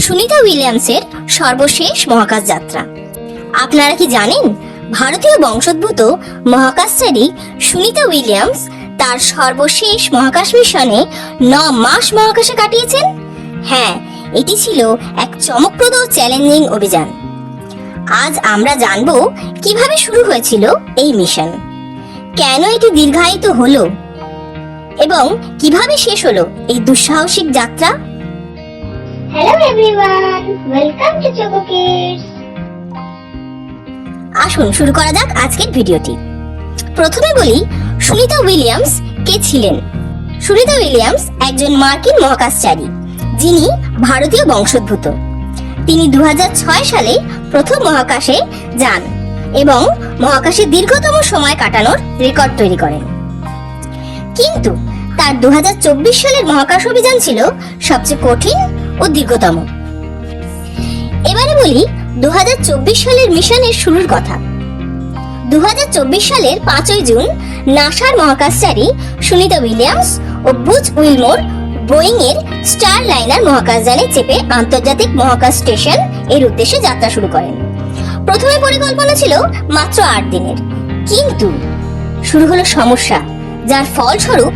সুনিতা উইলিয়ামসের সর্বশেষ মহাকাশ যাত্রা। আপনারা কি জানেন, ভারতীয় বংশোদ্ভূত মহাকাশচারী সুনিতা উইলিয়ামস তার সর্বশেষ মহাকাশ মিশনে ন মাস মহাকাশে কাটিয়েছেন? হ্যাঁ এটি ছিল এক চমকপ্রদ চ্যালেঞ্জিং অভিযান। আজ আমরা জানব কীভাবে শুরু হয়েছিল এই মিশন। কেন এটি দীর্ঘায়িত হলো? এবং কীভাবে শেষ হলো এই দুঃসাহসিক যাত্রা? Hello everyone, welcome to Choco Kids. আসুন শুরু করা যাক আজকের ভিডিওটি। প্রথমে বলি সুনিতা উইলিয়ামস কে ছিলেন? সুনিতা উইলিয়ামস একজন মার্কিন মহাকাশচারী যিনি ভারতীয় বংশোদ্ভূত। তিনি দু হাজার ছয় সালে প্রথম মহাকাশে যান এবং মহাকাশে দীর্ঘতম সময় কাটানোর রেকর্ড তৈরি করেন। কিন্তু তার দু হাজার চব্বিশ সালের মহাকাশ অভিযান ছিল সবচেয়ে কঠিন ও দীর্ঘতম। এবারে বলি দু সালের মিশনের শুরুর কথা। দু সালের পাঁচই জুন নাসার মহাকাশচারী সুনিতা উইলিয়ামস ও বুচ উইলমোর বোয়িং এর স্টার লাইনার মহাকাশযানে চেপে আন্তর্জাতিক মহাকাশ স্টেশনের উদ্দেশ্যে যাত্রা শুরু করেন। প্রথমে পরিকল্পনা ছিল মাত্র আট দিনের। কিন্তু শুরু হলো সমস্যা, যার ফলস্বরূপ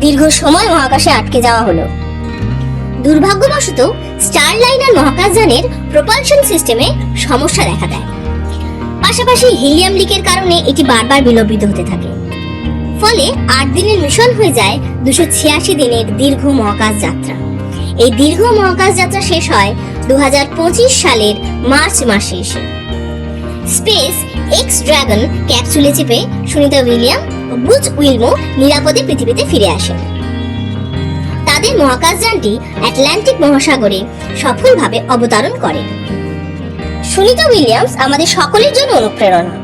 দীর্ঘ সময় মহাকাশে আটকে যাওয়া হলো। দুর্ভাগ্যবশত স্টারলাইনার মহাকাশযানের প্রপালশন সিস্টেমে সমস্যা দেখা দেয়। পাশাপাশি হিলিয়াম লিকের কারণে এটি বারবার বিলম্বিত হতে থাকে। ফলে আট দিনের মিশন হয়ে যায় দুশো ছিয়াশি দিনের দীর্ঘ মহাকাশ যাত্রা। এই দীর্ঘ মহাকাশ যাত্রা শেষ হয় দু হাজার পঁচিশ সালের মার্চ মাসে এসে। স্পেস এক্স ড্রাগন ক্যাপসুলে চেপে সুনিতা উইলিয়াম বুচ উইলমো নিরাপদে পৃথিবীতে ফিরে আসেন। তাদের মহাকাশযানটি আটলান্টিক মহাসাগরে সফলভাবে অবতরণ করে। সুনিতা উইলিয়ামস আমাদের সকলের জন্য অনুপ্রেরণা।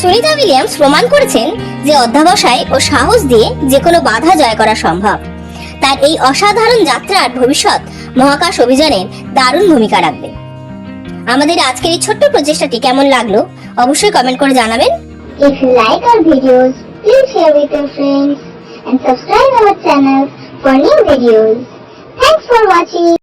সুনিতা উইলিয়ামস প্রমাণ করেছেন যে অধ্যাবসায় ও সাহস দিয়ে যে কোনো বাধা জয় করা সম্ভব। তার এই অসাধারণ যাত্রার ভবিষ্যৎ মহাকাশ অভিযানের দারুণ ভূমিকা রাখবে। আমাদের আজকের এই ছোট্ট প্রচেষ্টাটি কেমন লাগল অবশ্যই কমেন্ট করে জানাবেন। If you like our videos, please share with your friends and subscribe our channel for new videos. Thanks for watching.